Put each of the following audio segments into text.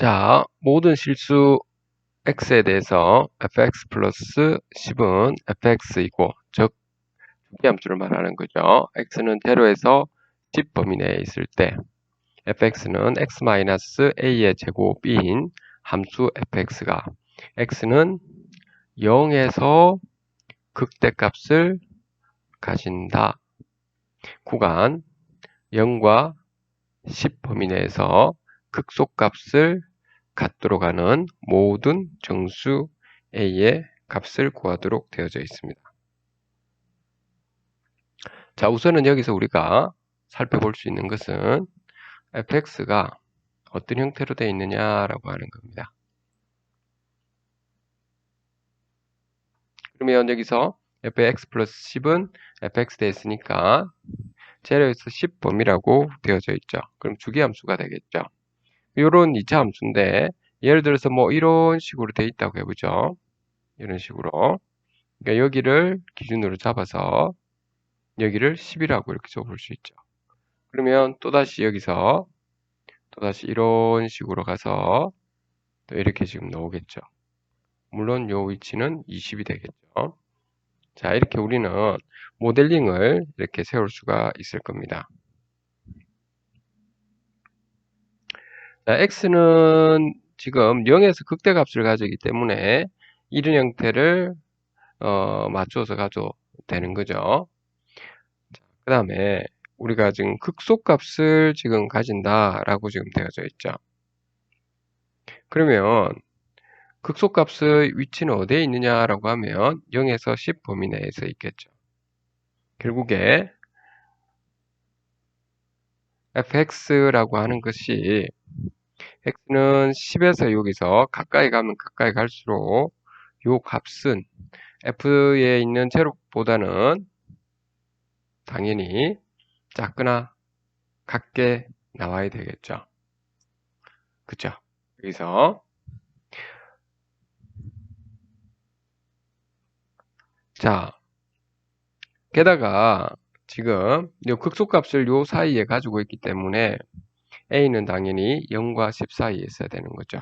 자, 모든 실수 x에 대해서 fx 플러스 10은 fx이고, 즉, 주기함수를 말하는 거죠. x는 제로에서 10 범위 내에 있을 때, fx는 x-a의 제곱인 함수 fx가 x는 0에서 극대값을 가진다. 구간 0과 10 범위 내에서 극소값을 갖도록 하는 모든 정수 a의 값을 구하도록 되어져 있습니다. 자, 우선은 여기서 우리가 살펴볼 수 있는 것은 fx가 어떤 형태로 되어 있느냐라고 하는 겁니다. 그러면 여기서 fx 플러스 10은 fx 되어 있으니까 제로에서 10 범위라고 되어져 있죠. 그럼 주기함수가 되겠죠. 이런 2차 함수인데 예를 들어서 뭐 이런 식으로 돼 있다고 해보죠. 이런 식으로. 그러니까 여기를 기준으로 잡아서 여기를 10이라고 이렇게 적을 수 있죠. 그러면 또다시 여기서 또다시 이런 식으로 가서 또 이렇게 지금 나오겠죠. 물론 요 위치는 20이 되겠죠. 자, 이렇게 우리는 모델링을 이렇게 세울 수가 있을 겁니다. 자, x는 지금 0에서 극대값을 가지기 때문에 이런 형태를 어, 맞춰서 가져도 되는 거죠. 그 다음에 우리가 지금 극소값을 지금 가진다라고 지금 되어져 있죠. 그러면 극소값의 위치는 어디에 있느냐라고 하면 0에서 10 범위 내에서 있겠죠. 결국에 fx라고 하는 것이 x는 10에서 여기서 가까이 가면 가까이 갈수록 요 값은 f에 있는 제로보다는 당연히 작거나 같게 나와야 되겠죠. 그죠? 여기서 자 게다가 지금 요 극소값을 요 사이에 가지고 있기 때문에 a는 당연히 0과 10 사이에 있어야 되는 거죠.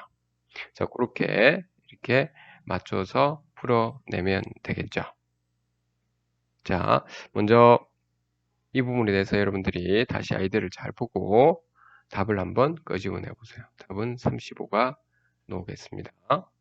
자 그렇게 이렇게 맞춰서 풀어내면 되겠죠. 자 먼저 이 부분에 대해서 여러분들이 다시 아이들을 잘 보고 답을 한번 끄집어내 보세요. 답은 35가 나오겠습니다.